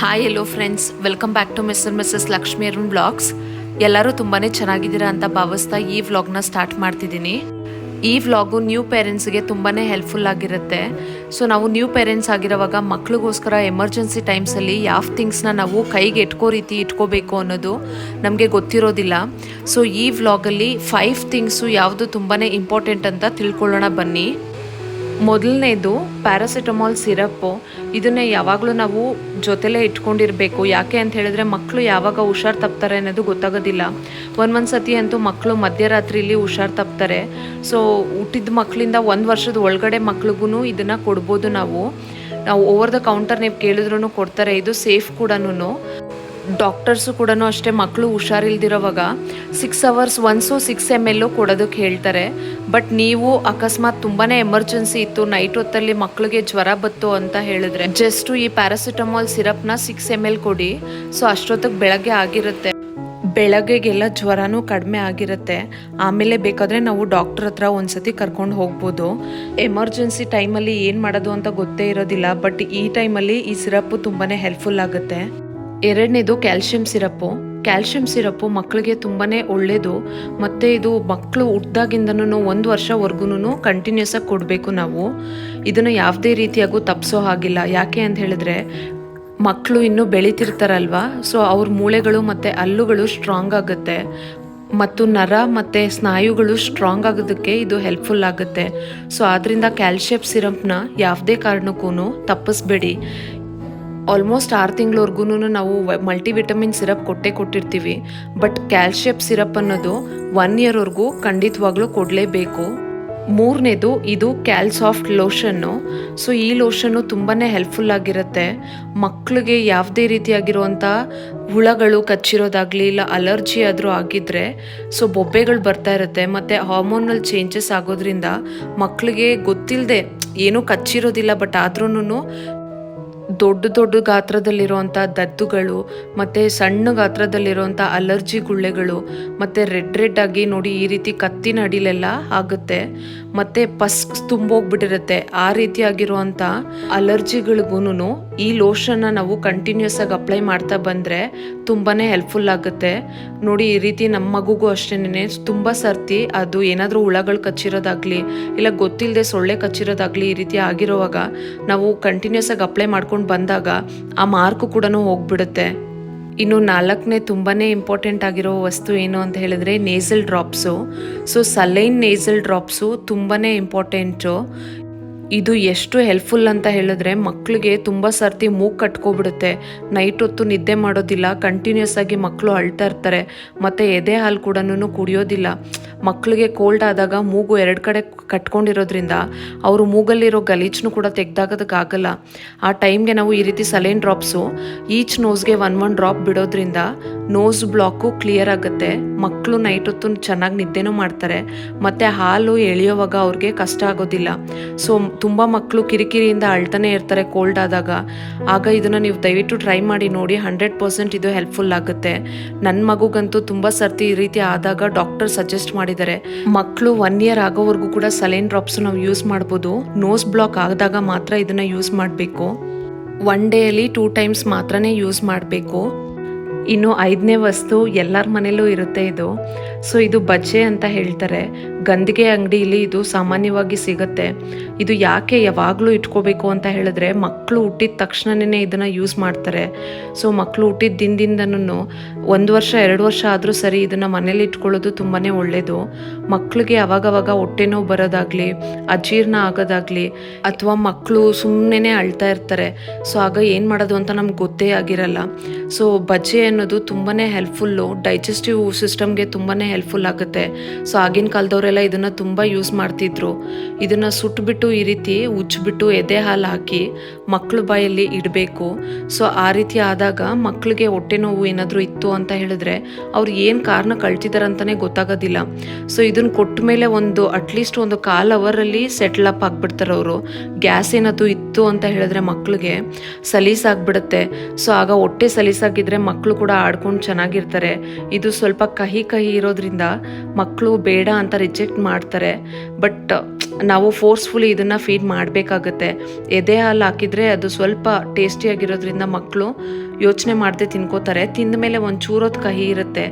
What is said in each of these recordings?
Hi hello friends welcome back to mister missus Lakshmi Arun blogs ಎಲ್ಲರೂ ತುಂಬಾ ಚೆನ್ನಾಗಿದ್ದೀರಾ ಅಂತ ಭಾವಿಸ್ತಾ ಈ ವ್ಲಾಗ್ನ ಸ್ಟಾರ್ಟ್ ಮಾಡ್ತಿದ್ದೀನಿ. ಈ ವ್ಲಾಗು ನ್ಯೂ ಪೇರೆಂಟ್ಸ್ಗೆ ತುಂಬಾ ಹೆಲ್ಪ್ಫುಲ್ ಆಗಿರುತ್ತೆ. ಸೊ ನಾವು ನ್ಯೂ ಪೇರೆಂಟ್ಸ್ ಆಗಿರೋವಾಗ ಮಕ್ಳಿಗೋಸ್ಕರ ಎಮರ್ಜೆನ್ಸಿ ಟೈಮ್ಸಲ್ಲಿ ಯಾವ ಥಿಂಗ್ಸ್ನ ನಾವು ಕೈಗೆ ಇಟ್ಕೋ ರೀತಿ ಇಟ್ಕೋಬೇಕು ಅನ್ನೋದು ನಮಗೆ ಗೊತ್ತಿರೋದಿಲ್ಲ. ಸೊ ಈ ವ್ಲಾಗಲ್ಲಿ ಫೈವ್ ಥಿಂಗ್ಸು ಯಾವುದು ತುಂಬಾ ಇಂಪಾರ್ಟೆಂಟ್ ಅಂತ ತಿಳ್ಕೊಳ್ಳೋಣ ಬನ್ನಿ. ಮೊದಲನೇದು ಪ್ಯಾರಾಸಿಟಮಾಲ್ ಸಿರಪ್ಪು. ಇದನ್ನೇ ಯಾವಾಗಲೂ ನಾವು ಜೊತೆಲೇ ಇಟ್ಕೊಂಡಿರಬೇಕು. ಯಾಕೆ ಅಂತ ಹೇಳಿದ್ರೆ ಮಕ್ಕಳು ಯಾವಾಗ ಹುಷಾರು ತಪ್ತಾರೆ ಅನ್ನೋದು ಗೊತ್ತಾಗೋದಿಲ್ಲ. ಒಂದೊಂದು ಸತಿ ಅಂತೂ ಮಕ್ಕಳು ಮಧ್ಯರಾತ್ರಿಲಿ ಹುಷಾರು ತಪ್ತಾರೆ. ಸೊ ಹುಟ್ಟಿದ ಮಕ್ಕಳಿಂದ ಒಂದು ವರ್ಷದ ಒಳಗಡೆ ಮಕ್ಳಿಗೂ ಇದನ್ನು ಕೊಡ್ಬೋದು ನಾವು. ನಾವು ಓವರ್ ದ ಕೌಂಟರ್ ನೀವು ಕೇಳಿದ್ರು ಕೊಡ್ತಾರೆ. ಇದು ಸೇಫ್ ಕೂಡ ಡಾಕ್ಟರ್ಸು ಕೂಡ ಅಷ್ಟೇ, ಮಕ್ಕಳು ಹುಷಾರಿಲ್ದಿರೋವಾಗ six hours once six M L ಕೊಡೋದಕ್ಕೆ ಹೇಳ್ತಾರೆ. ಬಟ್ ನೀವು ಅಕಸ್ಮಾತ್ ತುಂಬಾ ಎಮರ್ಜೆನ್ಸಿ ಇತ್ತು ನೈಟ್ ಹೊತ್ತಲ್ಲಿ ಮಕ್ಕಳಿಗೆ ಜ್ವರ ಬತ್ತು ಅಂತ ಹೇಳಿದ್ರೆ ಜಸ್ಟ್ ಈ ಪ್ಯಾರಾಸಿಟಮಾಲ್ ಸಿರಪ್ನ ಸಿಕ್ಸ್ ಎಂ ಎಲ್ ಕೊಡಿ. ಸೊ ಅಷ್ಟೊತ್ತಿಗೆ ಬೆಳಗ್ಗೆ ಆಗಿರುತ್ತೆ. ಬೆಳಗ್ಗೆಗೆಲ್ಲ ಜ್ವರನೂ ಕಡಿಮೆ ಆಗಿರುತ್ತೆ. ಆಮೇಲೆ ಬೇಕಾದರೆ ನಾವು ಡಾಕ್ಟರ್ ಹತ್ರ ಒಂದ್ಸತಿ ಕರ್ಕೊಂಡು ಹೋಗ್ಬೋದು. ಎಮರ್ಜೆನ್ಸಿ ಟೈಮಲ್ಲಿ ಏನು ಮಾಡೋದು ಅಂತ ಗೊತ್ತೇ ಇರೋದಿಲ್ಲ ಬಟ್ ಈ ಟೈಮಲ್ಲಿ ಈ ಸಿರಪ್ಪು ತುಂಬಾ ಹೆಲ್ಪ್ಫುಲ್ ಆಗುತ್ತೆ. ಎರಡನೇದು ಕ್ಯಾಲ್ಶಿಯಂ ಸಿರಪ್ಪು ಕ್ಯಾಲ್ಶಿಯಂ ಸಿರಪ್ಪು ಮಕ್ಕಳಿಗೆ ತುಂಬಾ ಒಳ್ಳೆಯದು ಮತ್ತು ಇದು ಮಕ್ಕಳು ಹುಟ್ಟಿದಾಗಿಂದನೂ ಒಂದು ವರ್ಷವರೆಗೂ ಕಂಟಿನ್ಯೂಸ್ ಆಗಿ ಕೊಡಬೇಕು ನಾವು. ಇದನ್ನು ಯಾವುದೇ ರೀತಿಯಾಗೂ ತಪ್ಪಿಸೋ ಹಾಗಿಲ್ಲ. ಯಾಕೆ ಅಂತ ಹೇಳಿದ್ರೆ ಮಕ್ಕಳು ಇನ್ನೂ ಬೆಳೀತಿರ್ತಾರಲ್ವಾ? ಸೊ ಅವ್ರ ಮೂಳೆಗಳು ಮತ್ತು ಹಲ್ಲುಗಳು ಸ್ಟ್ರಾಂಗ್ ಆಗುತ್ತೆ. ಮತ್ತು ನರ ಮತ್ತು ಸ್ನಾಯುಗಳು ಸ್ಟ್ರಾಂಗ್ ಆಗೋದಕ್ಕೆ ಇದು ಹೆಲ್ಪ್ಫುಲ್ ಆಗುತ್ತೆ. ಸೊ ಆದ್ದರಿಂದ ಕ್ಯಾಲ್ಶಿಯಂ ಸಿರಪ್ನ ಯಾವುದೇ ಕಾರಣಕ್ಕೂ ತಪ್ಪಿಸ್ಬೇಡಿ. ಆಲ್ಮೋಸ್ಟ್ ಆರು ತಿಂಗಳವರೆಗೂ ನಾವು ಮಲ್ಟಿವಿಟಮಿನ್ ಸಿರಪ್ ಕೊಟ್ಟೇ ಕೊಟ್ಟಿರ್ತೀವಿ. ಬಟ್ ಕ್ಯಾಲ್ಶಿಯಂ ಸಿರಪ್ ಅನ್ನೋದು ಒನ್ ಇಯರ್ವರೆಗೂ ಖಂಡಿತವಾಗ್ಲೂ ಕೊಡಲೇಬೇಕು. ಮೂರನೇದು ಇದು ಕ್ಯಾಲ್ಸಾಫ್ಟ್ ಲೋಷನ್ನು ಸೊ ಈ ಲೋಷನ್ನು ತುಂಬಾ ಹೆಲ್ಪ್ಫುಲ್ ಆಗಿರುತ್ತೆ. ಮಕ್ಕಳಿಗೆ ಯಾವುದೇ ರೀತಿಯಾಗಿರುವಂಥ ಹುಳಗಳು ಕಚ್ಚಿರೋದಾಗಲಿ ಇಲ್ಲ ಅಲರ್ಜಿ ಆದರೂ ಆಗಿದ್ದರೆ ಸೊ ಬೊಬ್ಬೆಗಳು ಬರ್ತಾ ಇರುತ್ತೆ. ಮತ್ತು ಹಾರ್ಮೋನಲ್ ಚೇಂಜಸ್ ಆಗೋದ್ರಿಂದ ಮಕ್ಕಳಿಗೆ ಗೊತ್ತಿಲ್ಲದೆ ಏನೂ ಕಚ್ಚಿರೋದಿಲ್ಲ ಬಟ್ ಆದ್ರೂ ದೊಡ್ಡ ದೊಡ್ಡ ಗಾತ್ರದಲ್ಲಿರುವಂಥ ದದ್ದುಗಳು, ಮತ್ತು ಸಣ್ಣ ಗಾತ್ರದಲ್ಲಿರುವಂಥ ಅಲರ್ಜಿ ಗುಳ್ಳೆಗಳು, ಮತ್ತು ರೆಡ್ ರೆಡ್ ಆಗಿ ನೋಡಿ ಈ ರೀತಿ ಕತ್ತಿನ ಅಡಿಲೆಲ್ಲ ಆಗುತ್ತೆ. ಮತ್ತು ಪಸ್ ತುಂಬೋಗ್ಬಿಟ್ಟಿರುತ್ತೆ. ಆ ರೀತಿಯಾಗಿರುವಂಥ ಅಲರ್ಜಿಗಳಿಗೂ ಈ ಲೋಷನ್ನ ನಾವು ಕಂಟಿನ್ಯೂಸ್ ಆಗಿ ಅಪ್ಲೈ ಮಾಡ್ತಾ ಬಂದರೆ ತುಂಬಾ ಹೆಲ್ಪ್ಫುಲ್ ಆಗುತ್ತೆ. ನೋಡಿ ಈ ರೀತಿ ನಮ್ಮ ಮಗುಗೂ ಅಷ್ಟೇನೆ ತುಂಬ ಸರ್ತಿ ಅದು ಏನಾದರೂ ಹುಳಗಳು ಕಚ್ಚಿರೋದಾಗಲಿ, ಇಲ್ಲ ಗೊತ್ತಿಲ್ಲದೆ ಸೊಳ್ಳೆ ಕಚ್ಚಿರೋದಾಗಲಿ ಈ ರೀತಿ ಆಗಿರೋವಾಗ ನಾವು ಕಂಟಿನ್ಯೂಸ್ ಆಗಿ ಅಪ್ಲೈ ಮಾಡ್ಕೊಂಡು ಬಂದಾಗ ಆ ಮಾರ್ಕು ಕೂಡ ಹೋಗ್ಬಿಡುತ್ತೆ. ಇನ್ನು ನಾಲ್ಕನೇ ತುಂಬಾ ಇಂಪಾರ್ಟೆಂಟ್ ಆಗಿರೋ ವಸ್ತು ಏನು ಅಂತ ಹೇಳಿದ್ರೆ nasal drops so saline nasal drops ತುಂಬಾ ಇಂಪಾರ್ಟೆಂಟು ಇದು ಎಷ್ಟು ಹೆಲ್ಪ್ಫುಲ್ ಅಂತ ಹೇಳಿದ್ರೆ ಮಕ್ಕಳಿಗೆ ತುಂಬ ಸರ್ತಿ ಮೂಗು ಕಟ್ಕೊಬಿಡುತ್ತೆ. ನೈಟ್ ಹೊತ್ತು ನಿದ್ದೆ ಮಾಡೋದಿಲ್ಲ ಕಂಟಿನ್ಯೂಸ್ ಆಗಿ ಮಕ್ಕಳು ಅಳ್ತಾ ಇರ್ತಾರೆ, ಮತ್ತು ಎದೆ ಹಾಲು ಕೂಡ ಕುಡಿಯೋದಿಲ್ಲ. ಮಕ್ಕಳಿಗೆ ಕೋಲ್ಡ್ ಆದಾಗ ಮೂಗು ಎರಡು ಕಡೆ ಕಟ್ಕೊಂಡಿರೋದ್ರಿಂದ ಅವರು ಮೂಗಲ್ಲಿರೋ ಗಲೀಜನ್ನು ಕೂಡ ತೆಗ್ದಾಗೋದಕ್ಕಾಗಲ್ಲ. ಆ ಟೈಮ್ಗೆ ನಾವು ಈ ರೀತಿ ಸಲೈನ್ ಡ್ರಾಪ್ಸು ಈಚ್ ನೋಸ್ಗೆ ಒನ್ ಒನ್ ಡ್ರಾಪ್ ಬಿಡೋದ್ರಿಂದ ನೋಸ್ ಬ್ಲಾಕು ಕ್ಲಿಯರ್ ಆಗುತ್ತೆ. ಮಕ್ಕಳು ನೈಟ್ ಹೊತ್ತು ಚೆನ್ನಾಗಿ ನಿದ್ದೆನೂ ಮಾಡ್ತಾರೆ. ಮತ್ತು ಹಾಲು ಎಳೆಯೋವಾಗ ಅವ್ರಿಗೆ ಕಷ್ಟ ಆಗೋದಿಲ್ಲ. ಸೊ ತುಂಬ ಮಕ್ಕಳು ಕಿರಿಕಿರಿಯಿಂದ ಅಳ್ತಾನೆ ಇರ್ತಾರೆ ಕೋಲ್ಡ್ ಆದಾಗ. ಆಗ ಇದನ್ನು ನೀವು ದಯವಿಟ್ಟು ಟ್ರೈ ಮಾಡಿ ನೋಡಿ ಹಂಡ್ರೆಡ್ ಪರ್ಸೆಂಟ್ ಇದು ಹೆಲ್ಪ್ಫುಲ್ ಆಗುತ್ತೆ. ನನ್ನ ಮಗುಗಂತೂ ತುಂಬ ಸರ್ತಿ ಈ ರೀತಿ ಆದಾಗ ಡಾಕ್ಟರ್ ಸಜೆಸ್ಟ್ ಮಾಡಿದ್ದಾರೆ. ಮಕ್ಕಳು ಒನ್ ಇಯರ್ ಆಗೋವರೆಗೂ ಕೂಡ ಸಲೈನ್ ಡ್ರಾಪ್ಸ್ ನಾವು ಯೂಸ್ ಮಾಡ್ಬೋದು. ನೋಸ್ ಬ್ಲಾಕ್ ಆದಾಗ ಮಾತ್ರ ಇದನ್ನು ಯೂಸ್ ಮಾಡಬೇಕು. ಒನ್ ಡೇಯಲ್ಲಿ ಟೂ ಟೈಮ್ಸ್ ಮಾತ್ರನೇ ಯೂಸ್ ಮಾಡಬೇಕು. ಇನ್ನು ಐದನೇ ವಸ್ತು ಎಲ್ಲರ ಮನೇಲೂ ಇರುತ್ತೆ ಇದು. ಸೊ ಇದು ಬಜೆ ಅಂತ ಹೇಳ್ತಾರೆ. ಗಂದಿಗೆ ಅಂಗಡಿಯಲ್ಲಿ ಇದು ಸಾಮಾನ್ಯವಾಗಿ ಸಿಗುತ್ತೆ. ಇದು ಯಾಕೆ ಯಾವಾಗಲೂ ಇಟ್ಕೋಬೇಕು ಅಂತ ಹೇಳಿದ್ರೆ ಮಕ್ಕಳು ಹುಟ್ಟಿದ ತಕ್ಷಣನೇ ಇದನ್ನು ಯೂಸ್ ಮಾಡ್ತಾರೆ. ಸೊ ಮಕ್ಕಳು ಹುಟ್ಟಿದ ದಿನದಿಂದನೂ ಒಂದು ವರ್ಷ, ಎರಡು ವರ್ಷ ಆದರೂ ಸರಿ ಇದನ್ನು ಮನೇಲಿ ಇಟ್ಕೊಳ್ಳೋದು ತುಂಬಾ ಒಳ್ಳೆಯದು ಮಕ್ಕಳಿಗೆ ಅವಾಗವಾಗ ಹೊಟ್ಟೆ ನೋವು ಬರೋದಾಗಲಿ, ಅಜೀರ್ಣ ಆಗೋದಾಗಲಿ, ಅಥವಾ ಮಕ್ಕಳು ಸುಮ್ಮನೆ ಅಳ್ತಾ ಇರ್ತಾರೆ. ಸೊ ಆಗ ಏನು ಮಾಡೋದು ಅಂತ ನಮ್ಗೆ ಗೊತ್ತೇ ಆಗಿರಲ್ಲ. ಸೊ ಬಜ್ಜೆ ಅನ್ನೋದು ತುಂಬಾ ಹೆಲ್ಪ್ಫುಲ್ಲು ಡೈಜೆಸ್ಟಿವ್ ಸಿಸ್ಟಮ್ಗೆ ತುಂಬಾ ಹೆಲ್ಪ್ಫುಲ್ ಆಗುತ್ತೆ. ಸೊ ಆಗಿನ ಕಾಲದವರೆಲ್ಲ ಇದನ್ನು ತುಂಬ ಯೂಸ್ ಮಾಡ್ತಿದ್ರು. ಇದನ್ನು ಸುಟ್ಬಿಟ್ಟು ಈ ರೀತಿ ಉಜ್ಜಿಬಿಟ್ಟು ಎದೆ ಹಾಲು ಹಾಕಿ ಮಕ್ಕಳು ಬಾಯಲ್ಲಿ ಇಡಬೇಕು. ಸೊ ಆ ರೀತಿ ಆದಾಗ ಮಕ್ಕಳಿಗೆ ಹೊಟ್ಟೆ ನೋವು ಏನಾದರೂ ಇತ್ತು ಅಂತ ಹೇಳಿದ್ರೆ ಅವ್ರು ಏನು ಕಾರಣ ಅಂತಲೇ ಗೊತ್ತಾಗೋದಿಲ್ಲ. ಸೊ ಇದನ್ನು ಕೊಟ್ಟ ಮೇಲೆ ಒಂದು ಅಟ್ಲೀಸ್ಟ್ ಒಂದು ಕಾಲ್ ಅವರಲ್ಲಿ ಸೆಟ್ಲ್ ಅಪ್ ಆಗಿಬಿಡ್ತಾರೆ ಅವರು. ಗ್ಯಾಸ್ ಏನಾದರೂ ಇತ್ತು ಅಂತ ಹೇಳಿದ್ರೆ ಮಕ್ಕಳಿಗೆ ಸಲೀಸಾಗ್ಬಿಡುತ್ತೆ ಸೊ ಆಗ ಹೊಟ್ಟೆ ಸಲೀಸಾಗಿದ್ದರೆ ಮಕ್ಕಳು ಕೂಡ ಆಡ್ಕೊಂಡು ಚೆನ್ನಾಗಿರ್ತಾರೆ. ಇದು ಸ್ವಲ್ಪ ಕಹಿ ಕಹಿ ಇರೋದ್ರಿಂದ ಮಕ್ಕಳು ಬೇಡ ಅಂತ ರಿಜೆಕ್ಟ್ ಮಾಡ್ತಾರೆ. ಬಟ್ ನಾವು ಫೋರ್ಸ್ಫುಲಿ ಇದನ್ನು ಫೀಡ್ ಮಾಡಬೇಕಾಗತ್ತೆ. ಎದೆ ಹಾಲು ಹಾಕಿದರೆ ಅದು ಸ್ವಲ್ಪ ಟೇಸ್ಟಿಯಾಗಿರೋದ್ರಿಂದ ಮಕ್ಕಳು ಯೋಚನೆ ಮಾಡದೆ ತಿನ್ಕೋತಾರೆ. ತಿಂದ ಮೇಲೆ ಒಂದು ಚೂರೋದು ಕಹಿ ಇರುತ್ತೆ.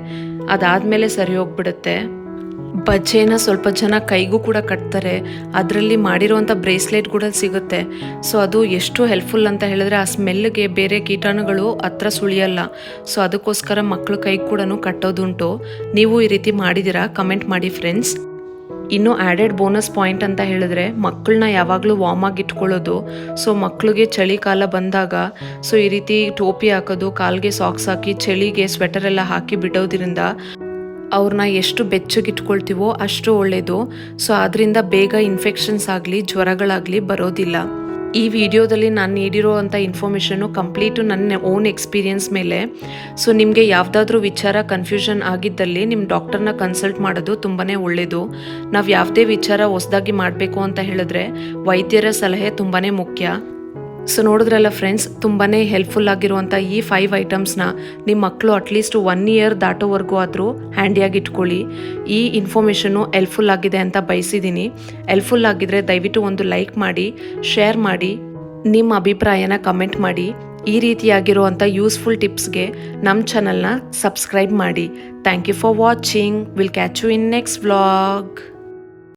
ಅದಾದಮೇಲೆ ಸರಿ ಹೋಗ್ಬಿಡುತ್ತೆ. ಬಜ್ಜೆನ ಸ್ವಲ್ಪ ಜನ ಕೈಗೂ ಕೂಡ ಕಟ್ತಾರೆ. ಅದರಲ್ಲಿ ಮಾಡಿರುವಂಥ ಬ್ರೇಸ್ಲೆಟ್ ಕೂಡ ಸಿಗುತ್ತೆ. ಸೊ ಅದು ಎಷ್ಟು ಹೆಲ್ಪ್ಫುಲ್ ಅಂತ ಹೇಳಿದ್ರೆ ಆ ಸ್ಮೆಲ್ಗೆ ಬೇರೆ ಕೀಟಾಣುಗಳು ಹತ್ರ ಸುಳಿಯಲ್ಲ. ಸೊ ಅದಕ್ಕೋಸ್ಕರ ಮಕ್ಕಳು ಕೈ ಕೂಡ ಕಟ್ಟೋದುಂಟು. ನೀವು ಈ ರೀತಿ ಮಾಡಿದ್ದೀರಾ? ಕಮೆಂಟ್ ಮಾಡಿ ಫ್ರೆಂಡ್ಸ್ ಇನ್ನು ಆ್ಯಡೆಡ್ ಬೋನಸ್ ಪಾಯಿಂಟ್ ಅಂತ ಹೇಳಿದ್ರೆ ಮಕ್ಕಳನ್ನ ಯಾವಾಗಲೂ ವಾರ್ಮ್ ಆಗಿ ಇಟ್ಕೊಳ್ಳೋದು. ಸೊ ಮಕ್ಕಳಿಗೆ ಚಳಿಕಾಲ ಬಂದಾಗ ಸೊ ಈ ರೀತಿ ಟೋಪಿ ಹಾಕೋದು, ಕಾಲ್ಗೆ ಸಾಕ್ಸ್ ಹಾಕಿ, ಚಳಿಗೆ ಸ್ವೆಟರ್ ಎಲ್ಲ ಹಾಕಿ ಬಿಡೋದ್ರಿಂದ ಅವ್ರನ್ನ ಎಷ್ಟು ಬೆಚ್ಚಗೆ ಇಟ್ಕೊಳ್ತೀವೋ ಅಷ್ಟು ಒಳ್ಳೆಯದು ಸೊ ಅದರಿಂದ ಬೇಗ ಇನ್ಫೆಕ್ಷನ್ಸ್ ಆಗಲಿ, ಜ್ವರಗಳಾಗಲಿ ಬರೋದಿಲ್ಲ. ಈ ವಿಡಿಯೋದಲ್ಲಿ ನಾನು ನೀಡಿರುವಂಥ ಇನ್ಫಾರ್ಮೇಷನ್ನು ಕಂಪ್ಲೀಟು ನನ್ನ ಓನ್ ಎಕ್ಸ್ಪೀರಿಯನ್ಸ್ ಮೇಲೆ. ಸೊ ನಿಮಗೆ ಯಾವುದಾದ್ರೂ ವಿಚಾರ ಕನ್ಫ್ಯೂಷನ್ ಆಗಿದ್ದಲ್ಲಿ ನಿಮ್ಮ ಡಾಕ್ಟರ್ನ ಕನ್ಸಲ್ಟ್ ಮಾಡೋದು ತುಂಬಾ ಒಳ್ಳೆಯದು ನಾವು ಯಾವುದೇ ವಿಚಾರ ಹೊಸದಾಗಿ ಮಾಡಬೇಕು ಅಂತ ಹೇಳಿದ್ರೆ ವೈದ್ಯರ ಸಲಹೆ ತುಂಬಾ ಮುಖ್ಯ. ಸೊ ನೋಡಿದ್ರಲ್ಲ ಫ್ರೆಂಡ್ಸ್ ತುಂಬಾ ಹೆಲ್ಪ್ಫುಲ್ ಆಗಿರುವಂಥ ಈ ಫೈವ್ ಐಟಮ್ಸ್ನ ನಿಮ್ಮ ಮಕ್ಕಳು ಅಟ್ಲೀಸ್ಟ್ ಒನ್ ಇಯರ್ ದಾಟೋವರೆಗೂ ಆದರೂ ಹ್ಯಾಂಡಿಯಾಗಿ ಇಟ್ಕೊಳ್ಳಿ. ಈ ಇನ್ಫಾರ್ಮೇಷನ್ನು ಹೆಲ್ಪ್ಫುಲ್ ಆಗಿದೆ ಅಂತ ಬಯಸಿದ್ದೀನಿ ಹೆಲ್ಪ್ಫುಲ್ ಆಗಿದ್ರೆ ದಯವಿಟ್ಟು ಒಂದು ಲೈಕ್ ಮಾಡಿ ಶೇರ್ ಮಾಡಿ ನಿಮ್ಮ ಅಭಿಪ್ರಾಯನ ಕಮೆಂಟ್ ಮಾಡಿ. ಈ ರೀತಿಯಾಗಿರುವಂಥ ಯೂಸ್ಫುಲ್ ಟಿಪ್ಸ್ಗೆ ನಮ್ಮ ಚಾನಲ್ನ ಸಬ್ಸ್ಕ್ರೈಬ್ ಮಾಡಿ. Thank you for watching will catch you in next vlog